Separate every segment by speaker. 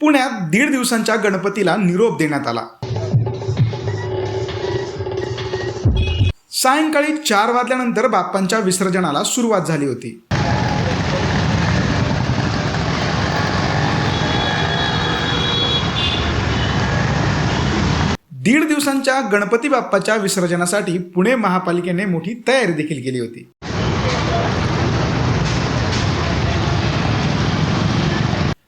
Speaker 1: पुण्यात दीड दिवसांच्या गणपतीला निरोप देण्यात आला. सायंकाळी चार वाजल्यानंतर बाप्पांच्या विसर्जनाला सुरुवात झाली होती. दीड दिवसांच्या गणपती बाप्पाच्या विसर्जनासाठी पुणे महापालिकेने मोठी तयारी देखील केली होती.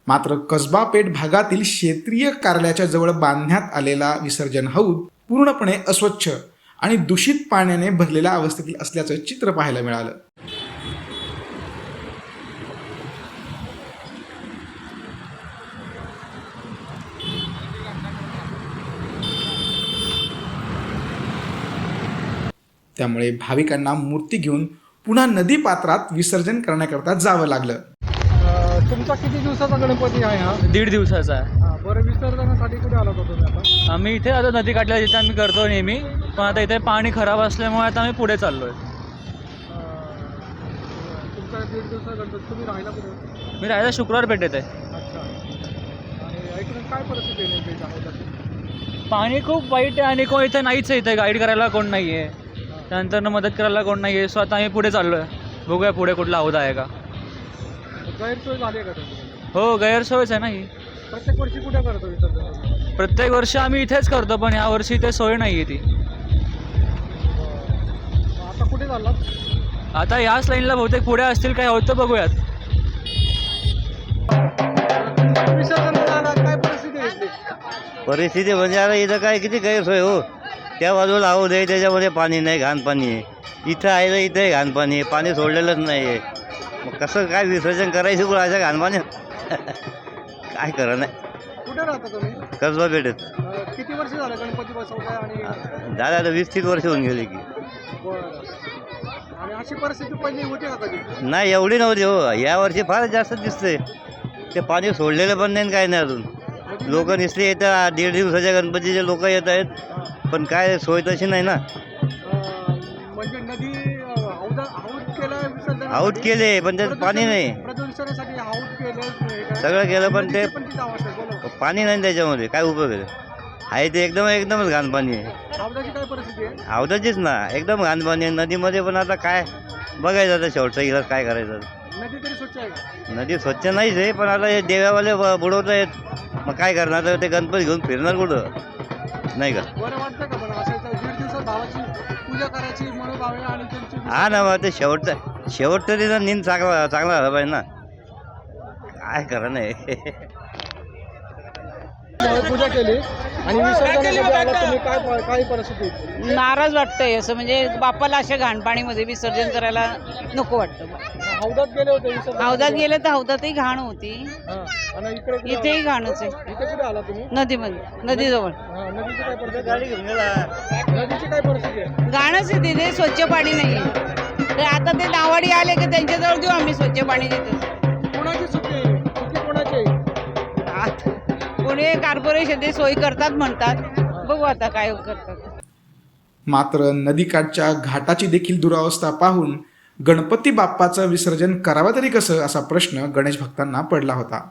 Speaker 1: मात्र कसबा पेठ भागातील क्षेत्रीय कार्यालयाच्या जवळ बांधण्यात आलेला विसर्जन हौद पूर्णपणे अस्वच्छ आणि दूषित पाण्याने भरलेल्या अवस्थेतील असल्याचं चित्र पाहायला मिळालं. त्यामुळे भाविकांना मूर्ती घेऊन पुन्हा नदी पात्रात विसर्जन करण्याकरता जावं लागलं.
Speaker 2: तुमचा किती दिवसाचा गणपती आहे हा?
Speaker 3: दीड दिवसाचा आहे.
Speaker 2: हा, बरं विसर्जनासाठी कुठे आला होता तुम्ही आता?
Speaker 3: आम्ही इथे आता नदी काठल्या जिथे आम्ही करतो नेहमी पण आता इथे पाणी खराब असल्यामुळे आता आम्ही पुढे चाललो आहे
Speaker 2: अ, तुमचा दीड दिवसाचा गणपती तुम्ही राहिला कुठे? होता?
Speaker 3: मी राहायला शुक्रवार पेठेत आहे.
Speaker 2: अच्छा. आणि ऐकून काय परिस्थिती आहे नेमकी जाणवतात
Speaker 3: पाणी खूप वाईट आहे आणि कोण इथे नाहीच आहे इथे गाईड करायला कोण नाही आहे त्यानंतर मदत करायला कोण नाही आहे सो आता आम्ही पुढे चाललो आहे बघूया पुढे कुठला हौदा आहे का.
Speaker 2: गैरसोय झाली आहे का
Speaker 3: हो गैरसोयच आहे ना ही.
Speaker 2: प्रत्येक वर्षी कुठे करतो विसर्जन
Speaker 3: प्रत्येक वर्षी आम्ही इथेच करतो पण यावर्षी इथे सोय नाही आहे ती.
Speaker 2: आता कुठे चाललात?
Speaker 3: आता याच लाईनला बहुतेक पुढे असतील काय होतं बघूयात.
Speaker 2: काय परिस्थिती आहे इथली?
Speaker 4: परिस्थिती म्हणजे आता इथं काय किती गैरसोय हो. त्या बाजूला आहो दे त्याच्यामध्ये पाणी नाही घाण पाणी आहे. इथं आहे तर इथे घाण पाणी आहे पाणी सोडलेलंच नाही आहे. मग कसं काय विसर्जन करायचं कुठं अशा घाण पाण्यात काय करा नाही.
Speaker 2: कुठे राहता तुम्ही?
Speaker 4: कसबा भेटत
Speaker 2: अ, किती वर्ष झालं गणपती आणि
Speaker 4: दादा आता वीस तीस वर्ष होऊन गेले की.
Speaker 2: बरं. आणि अशी परिस्थिती पहिली होती का कधी?
Speaker 4: नाही एवढी नव्हती हो. यावर्षी फार जास्त दिसतंय. ते पाणी सोडलेलं पण नाही आणि काय नाही अजून. लोक निसले येतात. दीड दिवसाच्या गणपतीचे लोक येत आहेत. पण काय सोय तशी नाही ना.
Speaker 2: अं, म्हणजे नदी
Speaker 4: आऊट केले पण त्यात पाणी नाही.
Speaker 2: प्रदूषणासाठी केलं?
Speaker 4: सगळं केलं पण ते
Speaker 2: पण
Speaker 4: नाही त्याच्यामध्ये काय उपयोग आहे? आहे ते एकदम एकदमच घाण पाणी आहे. आवताचीच ना एकदम घाण पाणी आहे. नदीमध्ये पण आता काय बघायचं आता शेवटचा इलाज काय करायचं
Speaker 2: नदी स्वच्छ
Speaker 4: नाहीच आहे पण आता हे देव्यावाले बुडवत आहेत. मग काय करणार ते गणपती घेऊन फिरणार कुठं? नाही का? हा ना मग ते शेवटचा शेवट तरी ना नींद चांगला चांगला झाला पाहिजे ना. काय करा नाही.
Speaker 2: पूजा केली. आणि विसर्जनासाठी आला तुम्ही काय काय परिस्थिती? होती?
Speaker 5: नाराज वाटतंय असं म्हणजे बाप्पाला अशा घाणपाणीमध्ये विसर्जन करायला नको वाटतं.
Speaker 2: हौदात गेले होते विसर्जन
Speaker 5: हौदात गेलं तर हौदातही घाण होती.
Speaker 2: हा. आणि इकडे कुठे
Speaker 5: इथेही? घाणच आहे
Speaker 2: इथे कुठे आला तुम्ही?
Speaker 5: नदीमध्ये नदीजवळ.
Speaker 2: हा, नदीची काय परिस्थिती? गाडी घेऊन नदीची काय परिस्थिती आहे?
Speaker 5: घाणच आहे तिथे स्वच्छ पाणी नाही तर आता ते नावाडी आले की त्यांच्याजवळ देऊ आम्ही स्वच्छ पाणी देतो.
Speaker 2: कोणाची चुकी
Speaker 5: पुणे कार्पोरेशन ते सोय करतात म्हणतात. बघू आता काय करतात.
Speaker 1: मात्र नदीकाठच्या घाटाची देखील दुरावस्था पाहून गणपती बाप्पाचं विसर्जन करावं तरी कसं असा प्रश्न गणेश भक्तांना पडला होता.